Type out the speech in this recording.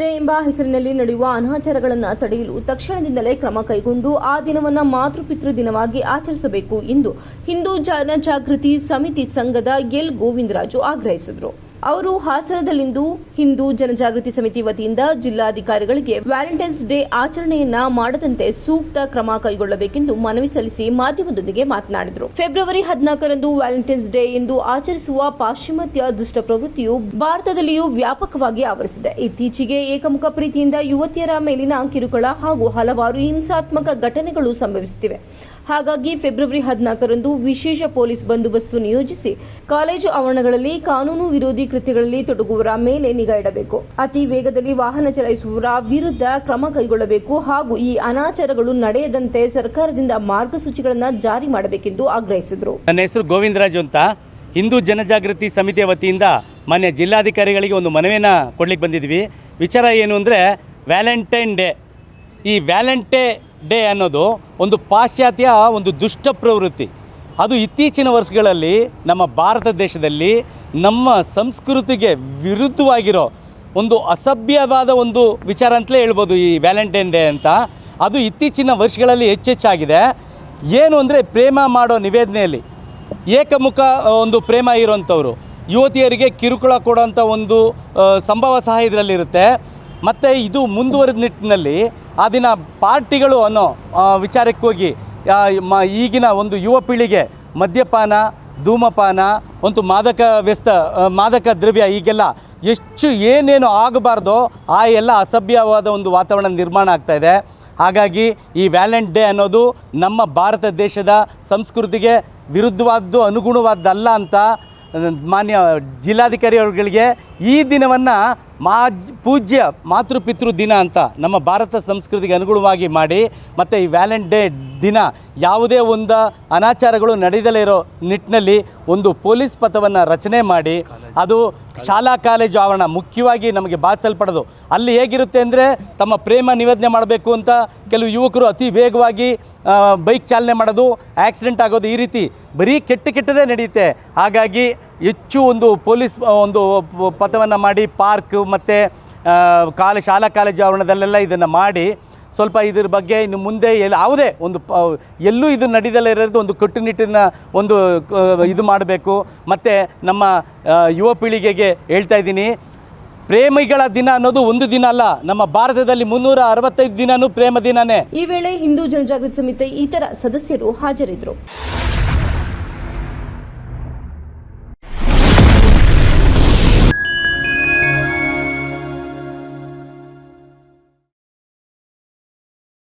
Day ಎಂಬ ಹೆಸರಿನಲ್ಲಿ ನಡೆಯುವ ಅನಾಚಾರಗಳನ್ನು ತಡೆಯಲು ತಕ್ಷಣದಿಂದಲೇ ಕ್ರಮ ಕೈಗೊಂಡು ಆ ದಿನವನ್ನು ಮಾತೃಪಿತೃ ದಿನವಾಗಿ ಆಚರಿಸಬೇಕು ಎಂದು ಹಿಂದೂ ಜನಜಾಗೃತಿ ಸಮಿತಿ ಸಂಘದ ಎಲ್ ಗೋವಿಂದರಾಜು ಆಗ್ರಹಿಸಿದರು. ಅವರು ಹಾಸನದಲ್ಲಿಂದು ಹಿಂದೂ ಜನಜಾಗೃತಿ ಸಮಿತಿ ವತಿಯಿಂದ ಜಿಲ್ಲಾಧಿಕಾರಿಗಳಿಗೆ ವ್ಯಾಲೆಂಟೈನ್ಸ್ ಡೇ ಆಚರಣೆಯನ್ನ ಮಾಡದಂತೆ ಸೂಕ್ತ ಕ್ರಮ ಕೈಗೊಳ್ಳಬೇಕೆಂದು ಮನವಿ ಸಲ್ಲಿಸಿ ಮಾಧ್ಯಮದೊಂದಿಗೆ ಮಾತನಾಡಿದರು. ಫೆಬ್ರವರಿ ಹದಿನಾಲ್ಕರಂದು ವ್ಯಾಲೆಂಟೈನ್ಸ್ ಡೇ ಎಂದು ಆಚರಿಸುವ ಪಾಶ್ಚಿಮಾತ್ಯ ದುಷ್ಟ ಪ್ರವೃತ್ತಿಯು ಭಾರತದಲ್ಲಿಯೂ ವ್ಯಾಪಕವಾಗಿ ಆವರಿಸಿದೆ. ಇತ್ತೀಚೆಗೆ ಏಕಮುಖ ಪ್ರೀತಿಯಿಂದ ಯುವತಿಯರ ಮೇಲಿನ ಕಿರುಕುಳ ಹಾಗೂ ಹಲವಾರು ಹಿಂಸಾತ್ಮಕ ಘಟನೆಗಳು ಸಂಭವಿಸುತ್ತಿವೆ. ಹಾಗಾಗಿ ಫೆಬ್ರವರಿ ಹದಿನಾಲ್ಕರಂದು ವಿಶೇಷ ಪೊಲೀಸ್ ಬಂದೋಬಸ್ತು ನಿಯೋಜಿಸಿ ಕಾಲೇಜು ಆವರಣಗಳಲ್ಲಿ ಕಾನೂನು ವಿರೋಧಿ ಕೃತ್ಯಗಳಲ್ಲಿ ತೊಡಗುವವರ ಮೇಲೆ ನಿಗಾ ಇಡಬೇಕು. ಅತಿ ವೇಗದಲ್ಲಿ ವಾಹನ ಚಲಾಯಿಸುವವರ ವಿರುದ್ಧ ಕ್ರಮ ಕೈಗೊಳ್ಳಬೇಕು ಹಾಗೂ ಈ ಅನಾಚಾರಗಳು ನಡೆಯದಂತೆ ಸರ್ಕಾರದಿಂದ ಮಾರ್ಗಸೂಚಿಗಳನ್ನು ಜಾರಿ ಮಾಡಬೇಕೆಂದು ಆಗ್ರಹಿಸಿದರು. ನನ್ನ ಹೆಸರು ಗೋವಿಂದರಾಜ್ ಅಂತ. ಹಿಂದೂ ಜನಜಾಗೃತಿ ಸಮಿತಿಯ ವತಿಯಿಂದ ಮಾನ್ಯ ಜಿಲ್ಲಾಧಿಕಾರಿಗಳಿಗೆ ಒಂದು ಮನವಿಯನ್ನು ಕೊಡ್ಲಿಕ್ಕೆ ಬಂದಿದ್ವಿ. ವಿಚಾರ ಏನು ಅಂದರೆ ವ್ಯಾಲೆಂಟೈನ್ ಡೇ. ಈ ವ್ಯಾಲೆಂಟೇ ಡೇ ಅನ್ನೋದು ಒಂದು ಪಾಶ್ಚಾತ್ಯ ಒಂದು ದುಷ್ಟ ಪ್ರವೃತ್ತಿ. ಅದು ಇತ್ತೀಚಿನ ವರ್ಷಗಳಲ್ಲಿ ನಮ್ಮ ಭಾರತ ದೇಶದಲ್ಲಿ ನಮ್ಮ ಸಂಸ್ಕೃತಿಗೆ ವಿರುದ್ಧವಾಗಿರೋ ಒಂದು ಅಸಭ್ಯವಾದ ಒಂದು ವಿಚಾರ ಅಂತಲೇ ಹೇಳ್ಬೋದು ಈ ವ್ಯಾಲೆಂಟೈನ್ ಡೇ ಅಂತ. ಅದು ಇತ್ತೀಚಿನ ವರ್ಷಗಳಲ್ಲಿ ಹೆಚ್ಚೆಚ್ಚಾಗಿದೆ. ಏನು ಅಂದರೆ ಪ್ರೇಮ ಮಾಡೋ ನಿವೇದನೆಯಲ್ಲಿ ಏಕಮುಖ ಒಂದು ಪ್ರೇಮ ಇರೋಂಥವ್ರು ಯುವತಿಯರಿಗೆ ಕಿರುಕುಳ ಕೊಡೋಂಥ ಒಂದು ಸಂಭವ ಸಹ ಇದರಲ್ಲಿರುತ್ತೆ. ಮತ್ತು ಇದು ಮುಂದುವರೆದ ನಿಟ್ಟಿನಲ್ಲಿ ಆ ದಿನ ಪಾರ್ಟಿಗಳು ಅನ್ನೋ ಆ, ಈಗಿನ ಒಂದು ಯುವ ಪೀಳಿಗೆ ಮದ್ಯಪಾನ, ಧೂಮಪಾನ, ಒಂದು ಮಾದಕ ವ್ಯಸ್ತ ಮಾದಕ ದ್ರವ್ಯ ಈಗೆಲ್ಲ ಎಷ್ಟು ಏನೇನು ಆಗಬಾರ್ದೋ ಆ ಎಲ್ಲ ಅಸಭ್ಯವಾದ ಒಂದು ವಾತಾವರಣ ನಿರ್ಮಾಣ ಆಗ್ತಾ ಇದೆ. ಹಾಗಾಗಿ ಈ ವ್ಯಾಲೆಂಟ್ ಡೇ ಅನ್ನೋದು ನಮ್ಮ ಭಾರತ ದೇಶದ ಸಂಸ್ಕೃತಿಗೆ ವಿರುದ್ಧವಾದ್ದು, ಅನುಗುಣವಾದ್ದಲ್ಲ ಅಂತ ಮಾನ್ಯ ಜಿಲ್ಲಾಧಿಕಾರಿ ಅವರುಗಳಿಗೆ ಈ ದಿನವನ್ನು ಮಾಜ್ ಪೂಜ್ಯ ಮಾತೃಪಿತೃ ದಿನ ಅಂತ ನಮ್ಮ ಭಾರತ ಸಂಸ್ಕೃತಿಗೆ ಅನುಗುಣವಾಗಿ ಮಾಡಿ, ಮತ್ತು ಈ ವ್ಯಾಲೆಂಟ್ ಡೇ ದಿನ ಯಾವುದೇ ಒಂದು ಅನಾಚಾರಗಳು ನಡೆದಲೇ ಇರೋ ನಿಟ್ಟಿನಲ್ಲಿ ಒಂದು ಪೊಲೀಸ್ ಪಥವನ್ನು ರಚನೆ ಮಾಡಿ, ಅದು ಶಾಲಾ ಕಾಲೇಜು ಆವರಣ ಮುಖ್ಯವಾಗಿ ನಮಗೆ ಬಾಧಿಸಲ್ಪಡೋದು ಅಲ್ಲಿ ಹೇಗಿರುತ್ತೆ ಅಂದರೆ ತಮ್ಮ ಪ್ರೇಮ ನಿವೇದನೆ ಮಾಡಬೇಕು ಅಂತ ಕೆಲವು ಯುವಕರು ಅತಿ ವೇಗವಾಗಿ ಬೈಕ್ ಚಾಲನೆ ಮಾಡೋದು, ಆಕ್ಸಿಡೆಂಟ್ ಆಗೋದು ಈ ರೀತಿ ಬರೀ ಕೆಟ್ಟ ಕೆಟ್ಟದೇ ನಡೆಯುತ್ತೆ. ಹಾಗಾಗಿ ಹೆಚ್ಚು ಒಂದು ಪೊಲೀಸ್ ಒಂದು ಪಥವನ್ನು ಮಾಡಿ ಪಾರ್ಕ್ ಮತ್ತು ಕಾಲ, ಶಾಲಾ ಕಾಲೇಜು ಆವರಣದಲ್ಲೆಲ್ಲ ಇದನ್ನು ಮಾಡಿ ಸ್ವಲ್ಪ ಇದ್ರ ಬಗ್ಗೆ ಇನ್ನು ಮುಂದೆ ಎಲ್ಲಿ ಯಾವುದೇ ಒಂದು ಪ, ಎಲ್ಲೂ ಇದು ನಡೀದಲ್ಲೇ ಇರೋದು ಒಂದು ಕಟ್ಟುನಿಟ್ಟಿನ ಒಂದು ಇದು ಮಾಡಬೇಕು. ಮತ್ತು ನಮ್ಮ ಯುವ ಪೀಳಿಗೆಗೆ ಹೇಳ್ತಾ ಇದ್ದೀನಿ, ಪ್ರೇಮಿಗಳ ದಿನ ಅನ್ನೋದು ಒಂದು ದಿನ ಅಲ್ಲ, ನಮ್ಮ ಭಾರತದಲ್ಲಿ ಮುನ್ನೂರ ಅರವತ್ತೈದು ದಿನನೂ ಪ್ರೇಮ ದಿನನೇ. ಈ ವೇಳೆ ಹಿಂದೂ ಜನಜಾಗೃತಿ ಸಮಿತಿ ಇತರ ಸದಸ್ಯರು ಹಾಜರಿದ್ದರು.